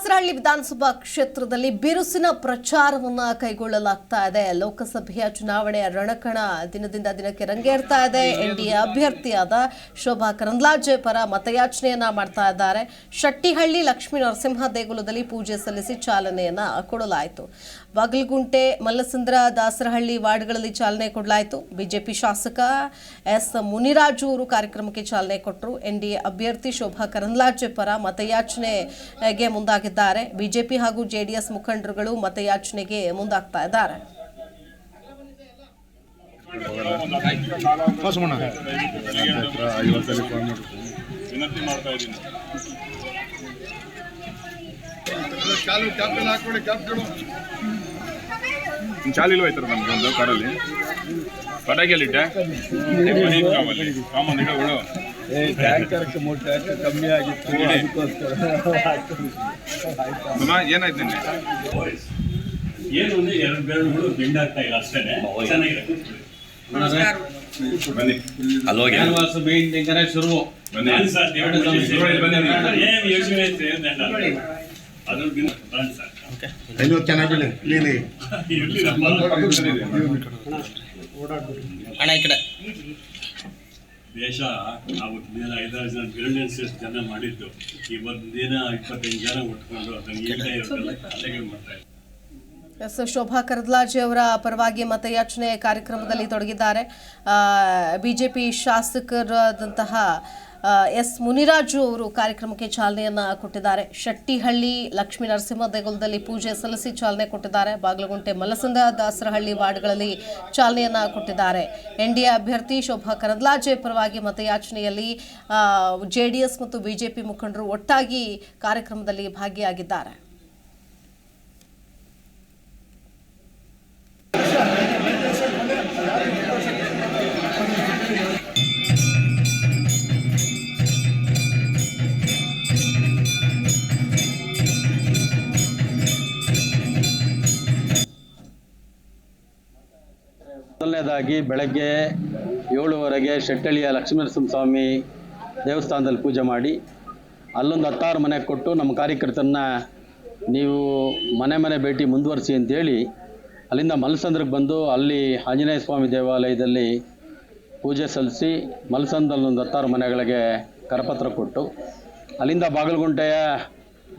ದಾಸರಹಳ್ಳಿ ವಿಧಾನಸಭಾ ಕ್ಷೇತ್ರದಲ್ಲಿ ಬಿರುಸಿನ ಪ್ರಚಾರವನ್ನ ಕೈಗೊಳ್ಳಲಾಗ್ತಾ ಇದೆ. ಲೋಕಸಭೆಯ ಚುನಾವಣೆಯ ರಣಕಣ ದಿನದಿಂದ ದಿನಕ್ಕೆ ರಂಗೇರ್ತಾ ಇದೆ. ಎನ್ಡಿಎ ಅಭ್ಯರ್ಥಿಯಾದ ಶೋಭಾ ಕರಂದ್ಲಾಜೆ ಪರ ಮತಯಾಚನೆಯನ್ನ ಮಾಡ್ತಾ ಇದ್ದಾರೆ. ಶೆಟ್ಟಿಹಳ್ಳಿ ಲಕ್ಷ್ಮೀ ನರಸಿಂಹ ದೇಗುಲದಲ್ಲಿ ಪೂಜೆ ಸಲ್ಲಿಸಿ ಚಾಲನೆಯನ್ನ ಕೊಡಲಾಯಿತು. ಬಾಗಲಗುಂಟೆ ಮಲ್ಲಸಂದ್ರ ದಾಸರಹಳ್ಳಿ ವಾರ್ಡ್ಗಳಲ್ಲಿ ಚಾಲನೆ ಕೊಡಲಾಯಿತು. ಬಿಜೆಪಿ ಶಾಸಕ ಎಸ್ ಮುನಿರಾಜು ಅವರು ಕಾರ್ಯಕ್ರಮಕ್ಕೆ ಚಾಲನೆ ಕೊಟ್ಟರು. ಎನ್ಡಿಎ ಅಭ್ಯರ್ಥಿ ಶೋಭಾ ಕರಂದ್ಲಾಜೆ ಪರ ಮತಯಾಚನೆಗೆ ಮುಂದಾಗಿದ್ದಾರೆ. ಬಿಜೆಪಿ ಹಾಗೂ ಜೆಡಿಎಸ್ ಮುಖಂಡರುಗಳು ಮತಯಾಚನೆಗೆ ಮುಂದಾಗ್ತಾ ಇದ್ದಾರೆ. ವಿನಂತಿ ನಮ್ಗೆ ಒಂದು ಕಾರಲ್ಲಿ ಪಟಾಕಿಯಲ್ಲಿಟ್ಟೆ ಕಾಮನ್ ಇಡಗಳು ಟ್ಯಾಂಕರ್ಗೆ ಮೂರು ಟ್ಯಾಂಕರ್ ಕಮ್ಮಿ ಆಗಿತ್ತು ಅದಕ್ಕೋಸ್ಕರ ಏನಾಯ್ತು ನಿನ್ನೆ? ಏನು ಅಂದ್ರೆ ಎರಡು ಬೆರಳುಗಳು ಇಲ್ಲ ಅಷ್ಟೇ. ಚೆನ್ನಾಗಿದೆ. ಬನ್ನಿ. ಕ್ಯಾನ್ವಾಸ್ ಬೇಯಿಂಗ್ ಶುರು. ಬನ್ನಿ. ಸರ್ ಬನ್ನಿ. ಏನು ಯೋಚನೆ ಸರ್. ಐವತ್ತು ಚೆನ್ನಾಗಿಲ್ಲ ಇಲ್ಲಿ. ಇರ್ಲಿ ನಮ್ಮ ಅಣ್ಣ ಈ ಕಡೆ. ದೇಶ ನಾವು ದಿನ ಐದಾರು ಜನ ಬಿರಳಿಯನ್ಸ್ ಜನ ಮಾಡಿದ್ದು. ಇವತ್ತು ದಿನ ಇಪ್ಪತ್ತೈದು ಜನ ಉಟ್ಕೊಂಡು ಅದನ್ನು ಈಗ ಇರೋದೆಲ್ಲ ಅಲೆಗಳು ಮಾಡ್ತಾ ಇದ್ದಾರೆ. ಎಸ್, ಶೋಭಾ ಕರದ್ಲಾಜೆ ಅವರ ಪರವಾಗಿ ಮತಯಾಚನೆ ಕಾರ್ಯಕ್ರಮದಲ್ಲಿ ತೊಡಗಿದ್ದಾರೆ. ಬಿಜೆಪಿ ಶಾಸಕರಾದಂತಹ ಎಸ್ ಮುನಿರಾಜು ಅವರು ಕಾರ್ಯಕ್ರಮಕ್ಕೆ ಚಾಲನೆಯನ್ನ ಕೊಟ್ಟಿದ್ದಾರೆ. ಶೆಟ್ಟಿಹಳ್ಳಿ ಲಕ್ಷ್ಮೀ ನರಸಿಂಹ ದೇಗುಲದಲ್ಲಿ ಪೂಜೆ ಸಲ್ಲಿಸಿ ಚಾಲನೆ ಕೊಟ್ಟಿದ್ದಾರೆ. ಬಾಗಲಗುಂಟೆ ಮಲಸಂದ ದಾಸರಹಳ್ಳಿ ವಾರ್ಡ್ಗಳಲ್ಲಿ ಚಾಲನೆಯನ್ನ ಕೊಟ್ಟಿದ್ದಾರೆ. ಎನ್ಡಿಎ ಅಭ್ಯರ್ಥಿ ಶೋಭಾ ಕರಂದ್ಲಾಜೆ ಪರವಾಗಿ ಮತಯಾಚನೆಯಲ್ಲಿ ಜೆಡಿಎಸ್ ಮತ್ತು ಬಿಜೆಪಿ ಮುಖಂಡರು ಒಟ್ಟಾಗಿ ಕಾರ್ಯಕ್ರಮದಲ್ಲಿ ಭಾಗಿಯಾಗಿದ್ದಾರೆ. ಮೊದಲನೇದಾಗಿ ಬೆಳಗ್ಗೆ ಏಳುವರೆಗೆ ಶೆಟ್ಟಳಿಯ ಲಕ್ಷ್ಮೀನರಸಿಂಹ ಸ್ವಾಮಿ ದೇವಸ್ಥಾನದಲ್ಲಿ ಪೂಜೆ ಮಾಡಿ, ಅಲ್ಲೊಂದು ಹತ್ತಾರು ಮನೆ ಕೊಟ್ಟು ನಮ್ಮ ಕಾರ್ಯಕರ್ತರನ್ನ ನೀವು ಮನೆ ಮನೆ ಭೇಟಿ ಮುಂದುವರಿಸಿ ಅಂತೇಳಿ ಅಲ್ಲಿಂದ ಮಲ್ಸಂದ್ರಕ್ಕೆ ಬಂದು ಅಲ್ಲಿ ಆಂಜನೇಯ ಸ್ವಾಮಿ ದೇವಾಲಯದಲ್ಲಿ ಪೂಜೆ ಸಲ್ಲಿಸಿ ಮಲ್ಸಂದ್ರಲ್ಲಿ ಒಂದು ಹತ್ತಾರು ಮನೆಗಳಿಗೆ ಕರಪತ್ರ ಕೊಟ್ಟು, ಅಲ್ಲಿಂದ ಬಾಗಲಗುಂಟೆಯ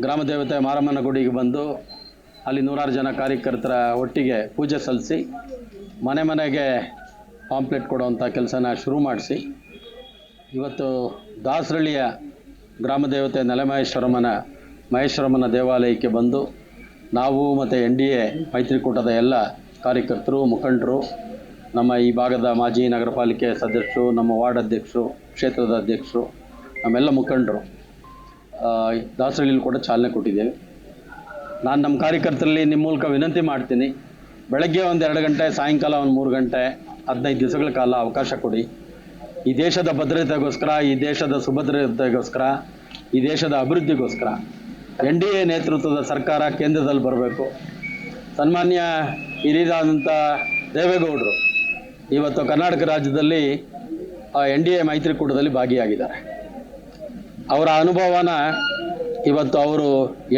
ಗ್ರಾಮ ದೇವತೆ ಮಾರಮ್ಮನ ಗುಡಿಗೆ ಬಂದು ಅಲ್ಲಿ ನೂರಾರು ಜನ ಕಾರ್ಯಕರ್ತರ ಒಟ್ಟಿಗೆ ಪೂಜೆ ಸಲ್ಲಿಸಿ ಮನೆ ಮನೆಗೆ ಪಾಂಪ್ಲೆಟ್ ಕೊಡುವಂಥ ಕೆಲಸನ ಶುರು ಮಾಡಿಸಿ. ಇವತ್ತು ದಾಸರಳ್ಳಿಯ ಗ್ರಾಮ ದೇವತೆ ನೆಲಮಹೇಶ್ವರಮ್ಮನ, ಮಹೇಶ್ವರಮ್ಮನ ದೇವಾಲಯಕ್ಕೆ ಬಂದು ನಾವು ಮತ್ತು ಎನ್ ಡಿ ಎ, ಮೈತ್ರಿಕೂಟದ ಎಲ್ಲ ಕಾರ್ಯಕರ್ತರು, ಮುಖಂಡರು, ನಮ್ಮ ಈ ಭಾಗದ ಮಾಜಿ ನಗರ ಪಾಲಿಕೆ ಸದಸ್ಯರು, ನಮ್ಮ ವಾರ್ಡ್ ಅಧ್ಯಕ್ಷರು, ಕ್ಷೇತ್ರದ ಅಧ್ಯಕ್ಷರು, ನಮ್ಮೆಲ್ಲ ಮುಖಂಡರು ದಾಸರಳ್ಳಿಲಿ ಕೂಡ ಚಾಲನೆ ಕೊಟ್ಟಿದ್ದೇವೆ. ನಾನು ನಮ್ಮ ಕಾರ್ಯಕರ್ತರಲ್ಲಿ ನಿಮ್ಮ ಮೂಲಕ ವಿನಂತಿ ಮಾಡ್ತೀನಿ. ಬೆಳಗ್ಗೆ ಒಂದು ಎರಡು ಗಂಟೆ, ಸಾಯಂಕಾಲ ಒಂದು ಮೂರು ಗಂಟೆ, ಹದಿನೈದು ದಿವಸಗಳ ಕಾಲ ಅವಕಾಶ ಕೊಡಿ. ಈ ದೇಶದ ಭದ್ರತೆಗೋಸ್ಕರ, ಈ ದೇಶದ ಸುಭದ್ರತೆಗೋಸ್ಕರ, ಈ ದೇಶದ ಅಭಿವೃದ್ಧಿಗೋಸ್ಕರ ಎನ್ ಡಿ ಎ ನೇತೃತ್ವದ ಸರ್ಕಾರ ಕೇಂದ್ರದಲ್ಲಿ ಬರಬೇಕು. ಸನ್ಮಾನ್ಯ ಹಿರಿಯರಾದಂಥ ದೇವೇಗೌಡರು ಇವತ್ತು ಕರ್ನಾಟಕ ರಾಜ್ಯದಲ್ಲಿ ಎನ್ ಡಿ ಎ ಮೈತ್ರಿಕೂಟದಲ್ಲಿ ಭಾಗಿಯಾಗಿದ್ದಾರೆ. ಅವರ ಅನುಭವನ ಇವತ್ತು ಅವರು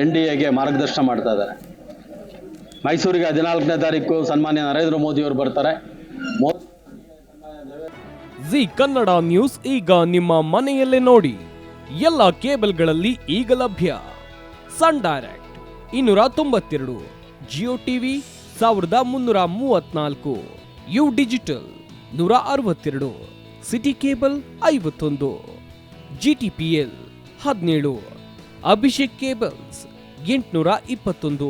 ಎನ್ ಡಿ ಎಗೆ ಮಾರ್ಗದರ್ಶನ ಮಾಡ್ತಾ ಇದ್ದಾರೆ. ಮೈಸೂರಿಗೆ ಹದಿನಾಲ್ಕನೇ ತಾರೀಕು ಸನ್ಮಾನ್ಯ ನರೇಂದ್ರ ಮೋದಿಯವರು ಬರ್ತಾರೆ. ಜಿ ಕನ್ನಡ ನ್ಯೂಸ್ ಈಗ ನಿಮ್ಮ ಮನೆಯಲ್ಲೇ ನೋಡಿ. ಎಲ್ಲ ಕೇಬಲ್ಗಳಲ್ಲಿ ಈಗ ಲಭ್ಯ. ಸನ್ ಡೈರೆಕ್ಟ್ ಇನ್ನೂರ ತೊಂಬತ್ತೆರಡು, ಜಿಯೋ ಟಿವಿ ಸಾವಿರದ ಮುನ್ನೂರ ಮೂವತ್ನಾಲ್ಕು, ಯು ಡಿಜಿಟಲ್ ನೂರ ಅರವತ್ತೆರಡು, ಸಿಟಿ ಕೇಬಲ್ ಐವತ್ತೊಂದು ಜಿ ಟಿ ಪಿ ಎಲ್ ಹದಿನೇಳು, ಅಭಿಷೇಕ್ ಕೇಬಲ್ಸ್ ಎಂಟುನೂರ ಇಪ್ಪತ್ತೊಂದು.